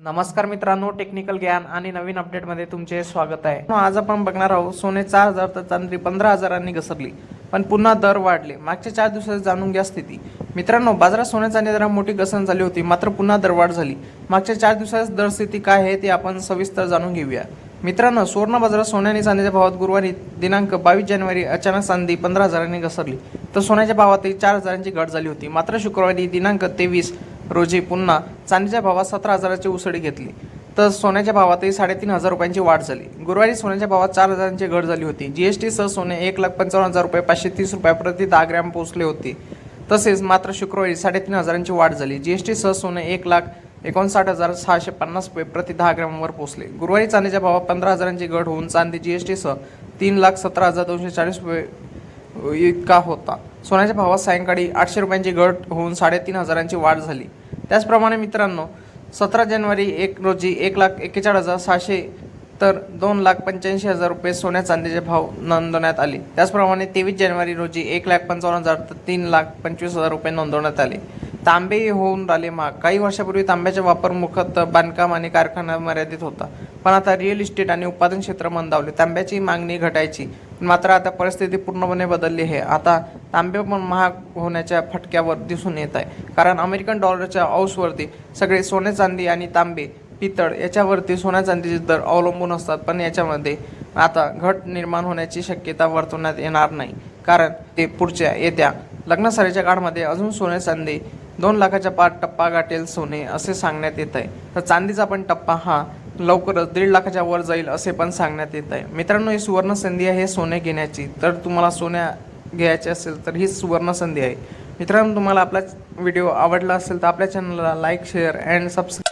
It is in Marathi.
नमस्कार मित्रांनो टेक्निकल ज्ञान आणि नवीन अपडेटमध्ये तुमचे स्वागत आहे. आज आपण बघणार आहोत सोने चार हजार तर चांदी पंधरा हजारांनी घसरली पण पुन्हा दर वाढले. मागच्या चार दिवसात जाणून घ्या स्थिती. मित्रांनो बाजारात सोन्या चांदी दरात मोठी घसरण झाली होती मात्र पुन्हा दरवाढ झाली. मागच्या चार दिवसात दर स्थिती काय आहे ते आपण सविस्तर जाणून घेऊया. मित्रांनो सुवर्ण बाजारात सोन्याने आणि चांदीच्या भावात गुरुवारी दिनांक बावीस जानेवारी अचानक चांदी पंधरा हजारांनी घसरली. तर सोन्याच्या भावातही चार हजारांची घट झाली होती. मात्र शुक्रवारी दिनांक तेवीस रोजी पुन्हा चांदीच्या भावात सतरा हजाराची उसळी घेतली. तर सोन्याच्या भावातही साडेतीन हजार रुपयांची वाढ झाली. गुरुवारी सोन्याच्या भावात चार हजारांची घट झाली होती. जीएसटी सह सोने एक लाख पंचावन्न हजार रुपये पाचशे तीस रुपये प्रति दहा ग्रॅम पोहोचले होते. तसेच मात्र शुक्रवारी साडेतीन हजारांची वाढ झाली. जीएसटी सह सोने एक लाख एकोणसाठ हजार सहाशे पन्नास रुपये प्रति दहा ग्रॅमवर पोहोचले. गुरुवारी चांदीच्या भावात पंधरा हजारांची घट होऊन चांदी जीएसटी सह तीन लाख सतरा हजार दोनशे चाळीस रुपये इतका होता. सोन्याच्या भावात सायंकाळी आठशे रुपयांची घट होऊन साडेतीन हजारांची वाढ झाली. त्याचप्रमाणे मित्रांनो सतरा जानेवारी एक रोजी एक लाख एक्केचाळीस हजार सहाशे तर दोन लाख पंच्याऐंशी हजार रुपये सोन्या चांदीचे भाव नोंदवण्यात आले. त्याचप्रमाणे तेवीस जानेवारी रोजी एक लाख पंचावन्न हजार तर तीन लाख पंचवीस हजार रुपये नोंदवण्यात आले. तांबे होऊन राहिले महाग काही वर्षापूर्वी तांब्याचा वापर मुख्यतः बांधकाम आणि कारखाना मर्यादित होता. पण आता रिअल इस्टेट आणि उत्पादन क्षेत्र मंदावले. तांब्याची मागणी घटायची. मात्र आता परिस्थिती पूर्णपणे बदलली आहे. आता तांबे पण महाग होण्याच्या फटक्यावर दिसून येत आहे. कारण अमेरिकन डॉलरच्या औसवरती सगळे सोने चांदी आणि तांबे पितळ याच्यावरती सोन्या चांदीचे दर अवलंबून असतात. पण याच्यामध्ये आता घट निर्माण होण्याची शक्यता वर्तवण्यात येणार नाही. कारण ते पुढच्या येत्या लग्नसारीच्या काळामध्ये अजून सोने चांदी दोन लाखाच्या पार टप्पा गाठेल सोने असे सांगण्यात येत आहे. तर चांदीचा पण टप्पा हा लवकरच दीड लाखाच्या वर जाईल असे पण सांगण्यात येत आहे. मित्रांनो ही सुवर्ण संधी आहे सोने घेण्याची. तर तुम्हाला सोन्या घ्यायचे असेल तर ही सुवर्ण संधी आहे. मित्रांनो तुम्हाला आपला व्हिडिओ आवडला असेल तर आपल्या चॅनलला लाईक शेअर अँड सबस्क्राईब